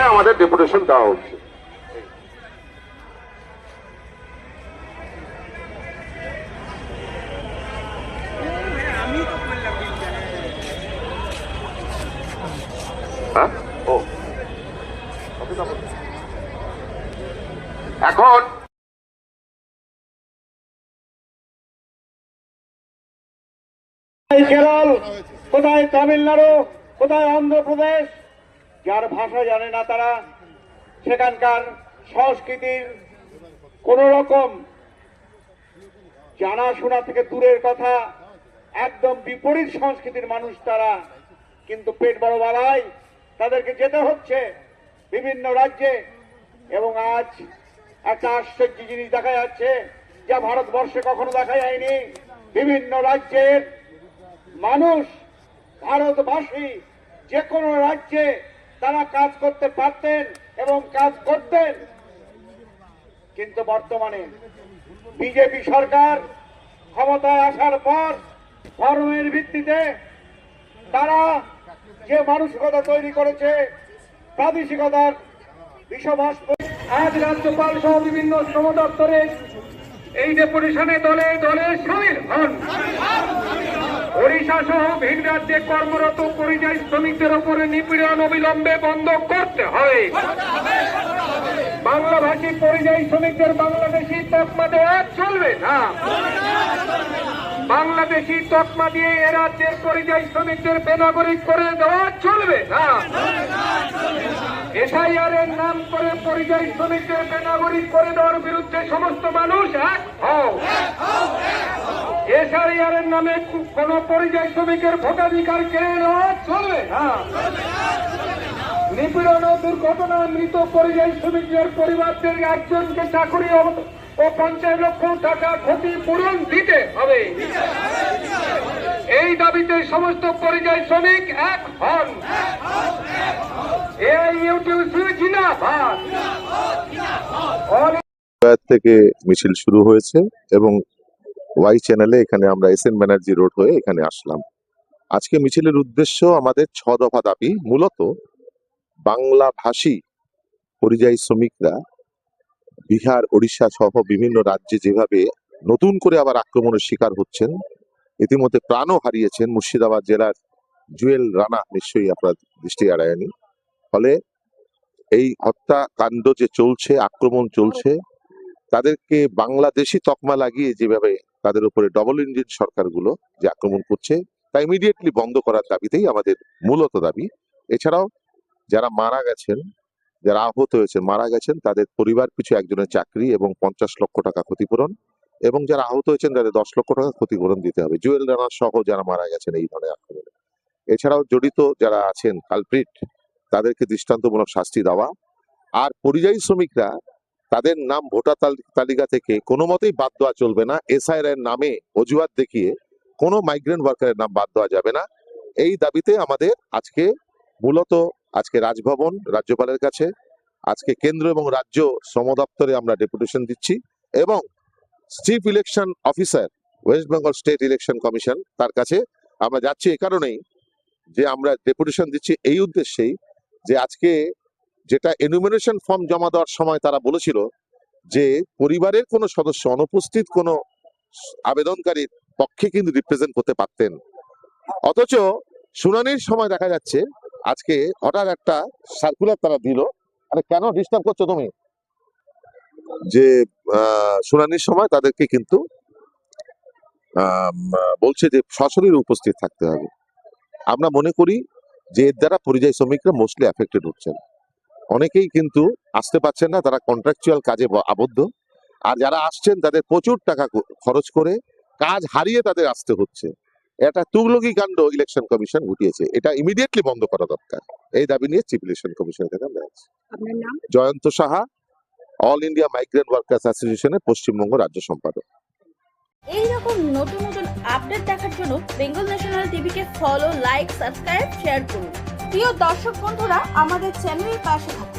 এখানে আমাদের ডেপুটেশন দেওয়া হচ্ছে। হ্যাঁ? এখন কোথায় কেরল? কোথায় তামিলনাড়ু? কোথায় অন্ধ্রপ্রদেশ? যার ভাষা জানে না তারা, সেখানকার সংস্কৃতির কোন রকম জানাশোনা থেকে দূরের কথা, একদম বিপরীত সংস্কৃতির মানুষ তারা। কিন্তু পেট বড় বাড়ায় তাদেরকে যেতে হচ্ছে বিভিন্ন রাজ্যে। এবং আজ একটা আশ্চর্য জিনিস দেখা যাচ্ছে, যা ভারতবর্ষে কখনো দেখা যায়নি। বিভিন্ন রাজ্যের মানুষ, ভারতবাসী, যে কোনো রাজ্যে তারা কাজ করতে পারতেন এবং কাজ করতেন। কিন্তু বর্তমানে বিজেপি সরকার ক্ষমতায় আসার পর ধর্মের ভিত্তিতে তারা যে মানসিকতা তৈরি করেছে, প্রাদেশিকতার বিষবাস আজ রাজ্যপাল সহ বিভিন্ন শ্রম দপ্তরে এই ডেপুটেশনে দলে দলে সামিল হন। ওড়িশা সহ ভিন রাজ্যে কর্মরত পরিযায়ী শ্রমিকদের উপরে নিপীড়ন অবিলম্বে বন্ধ করতে হয়। বাংলাভাষী পরিযায়ী শ্রমিকদের বাংলাদেশি তকমা দেওয়া চলবে না। বাংলাদেশি তকমা দিয়ে এ রাজ্যের পরিযায়ী শ্রমিকদের বেনাগরিক করে দেওয়া চলবে না। এসআইআর এর নাম করে পরিযায়ী শ্রমিকদের বেনাগরিক করে দেওয়ার বিরুদ্ধে সমস্ত মানুষ এক এর নামে কোন পরিযায়ী শ্রমিকের ভোটাধিকার কেড়ে নেওয়া চলবে? নিপীড়ন ও দুর্ঘটনা মৃত পরিযায়ী শ্রমিকদের পরিবারদের একজনকে চাকরি ও- পঞ্চাশ লক্ষ টাকা ক্ষতিপূরণ দিতে হবে। এই দাবিতে সমস্ত পরিযায়ী শ্রমিক এক হন। থেকে মিছিল শুরু হয়েছে এবং ওয়াই চ্যানেলে এখানে আমরা এস এন ব্যানার্জি রোড হয়ে এখানে আসলাম। আজকে মিছিলের উদ্দেশ্য আমাদের ছ দফা দাবি, মূলত বাংলা ভাষী পরিযায়ী শ্রমিকরা বিহার, ওড়িশা সহ বিভিন্ন রাজ্যে যেভাবে নতুন করে আবার আক্রমণের শিকার হচ্ছেন, ইতিমধ্যে প্রাণও হারিয়েছেন মুর্শিদাবাদ জেলার জুয়েল রানা, নিশ্চয়ই আপনার দৃষ্টি এড়ায়নি ফলে এই হত্যাকাণ্ড যে চলছে, আক্রমণ চলছে, তাদেরকে বাংলাদেশি তকমা লাগিয়ে যেভাবে তাদের উপরে ডবল ইঞ্জিন সরকারগুলো যে আক্রমণ করছে, তা ইমিডিয়েটলি বন্ধ করার দাবিতেই আমাদের মূলত দাবি। এছাড়াও যারা মারা গেছেন, যারা আহত হয়েছেন, মারা গেছেন, তাদের পরিবার পিছু একজনের চাকরি এবং পঞ্চাশ লক্ষ টাকা ক্ষতিপূরণ এবং যারা আহত হয়েছেন, তাদের দশ লক্ষ টাকা ক্ষতিপূরণ দিতে হবে। জুয়েল রানা সহ যারা মারা গেছেন এই ধরনের আক্রমণে। এছাড়াও জড়িত যারা আছেন, কালপ্রিট, তাদেরকে দৃষ্টান্তমূলক শাস্তি দেওয়া। আর পরিযায়ী শ্রমিকরা তাদের নাম ভোটার তাল- তালিকা থেকে কোনো মতেই বাদ দেওয়া চলবে না। এসআইআর এর নামে অজুহাত দেখিয়ে কোনো মাইগ্রেন্ট ওয়ার্কারের নাম বাদ দেওয়া যাবে না। এই দাবিতে আমাদের আজকে মূলত আজকে রাজভবন, রাজ্যপালের কাছে, আজকে কেন্দ্র এবং রাজ্য শ্রম দপ্তরে আমরা ডেপুটেশন দিচ্ছি এবং chief election officer West Bengal state election commission তার কাছে আমরা যাচ্ছি এ কারণেই যে আমরা ডেপুটেশন দিচ্ছি এই উদ্দেশ্যেই যে আজকে যেটা এনুমিনেশন ফর্ম জমা দেওয়ার সময় তারা বলেছিল যে পরিবারের কোনো সদস্য, অনুপস্থিত কোনো আবেদনকারীর পক্ষে কিন্তু রিপ্রেজেন্ট করতে পারতেন। অথচ শুনানির সময় দেখা যাচ্ছে আজকে হঠাৎ একটা সার্কুলার তারা দিল। আরে কেন ডিস্টার্ব করছ তুমি? যে শুনানির সময় তাদেরকে কিন্তু বলছে যে সশরীরে উপস্থিত থাকতে হবে। আমরা মনে করি যে এর দ্বারা পরিযায়ী শ্রমিকরা মোস্টলি অ্যাফেক্টেড হচ্ছেন। অনেকেই কিন্তু আসতে পারছেন না তারা কন্ট্রাকচুয়াল কাজে আবদ্ধ। আর যারা আসছেন তাদের প্রচুর টাকা খরচ করে কাজ হারিয়ে তাদের আসতে হচ্ছে। এটা তুগলকি কাণ্ড ইলেকশন কমিশন ঘটিয়েছে। এটা ইমিডিয়েটলি বন্ধ করা দরকার। এই দাবি নিয়ে চিফ ইলেকশন কমিশনের কাছে আমরা। Jayanta Saha all India migrant workers অ্যাসোসিয়েশনের পশ্চিমবঙ্গ রাজ্য সম্পাদক। এই রকম নতুন নতুন আপডেট দেখার জন্য বেঙ্গল ন্যাশনাল টিভিকে ফলো লাইক সাবস্ক্রাইব শেয়ার করুন। প্রিয় দর্শক বন্ধুরা আমাদের চ্যানেলের পাশে থাকুন।